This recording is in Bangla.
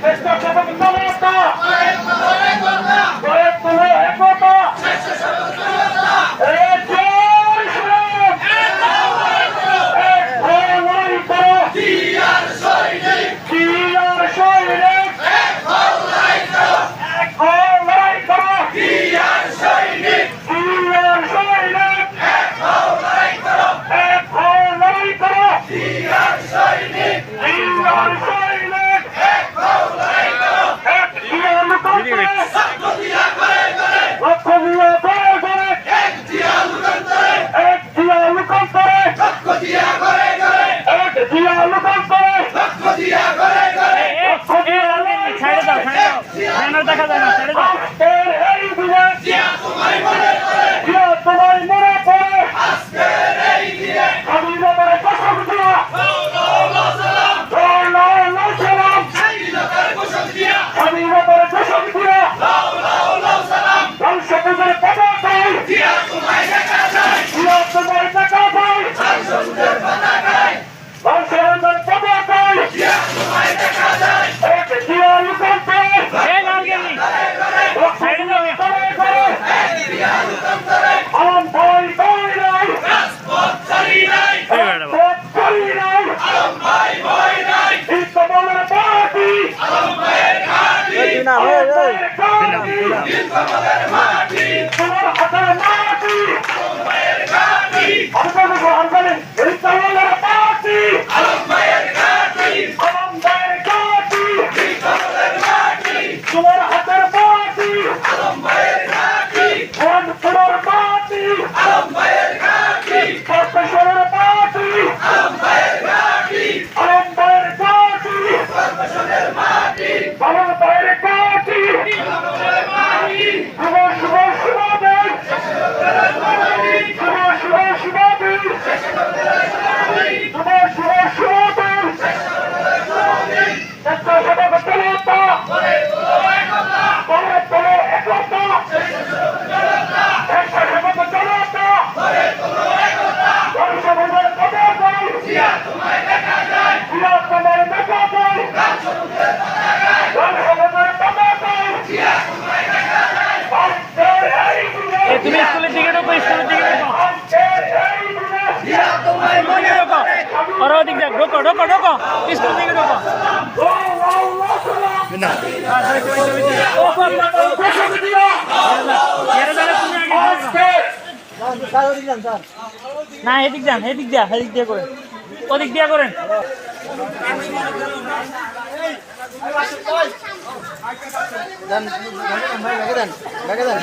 Vocês estão achando muito! দেখা যায় না ছাড়ে দাও তোমার হাতের মাটি আলম আলম ইসলামের পার্টি আলম ভাইয়ের ঘাটি। তোমার মাটি তোমার মাটি কর্পোরেশনের আলম ভাইয়ের ঘাটি। আলম ভাইয়ের তুমি স্কুলের দিকে ঢোকো, স্কুলের দিকে ঢোকো। ঢোকো ওরা ওদিক দেখ, ঢোকো ঢোকো ঢোকো। স্কুল দিকে ঢোকো। না, এদিক যান এদিক দিয়া, এদিক দিয়ে করেন। ওদিক দিয়া করেন। দেন ভাই রেখে দেন রেখে দেন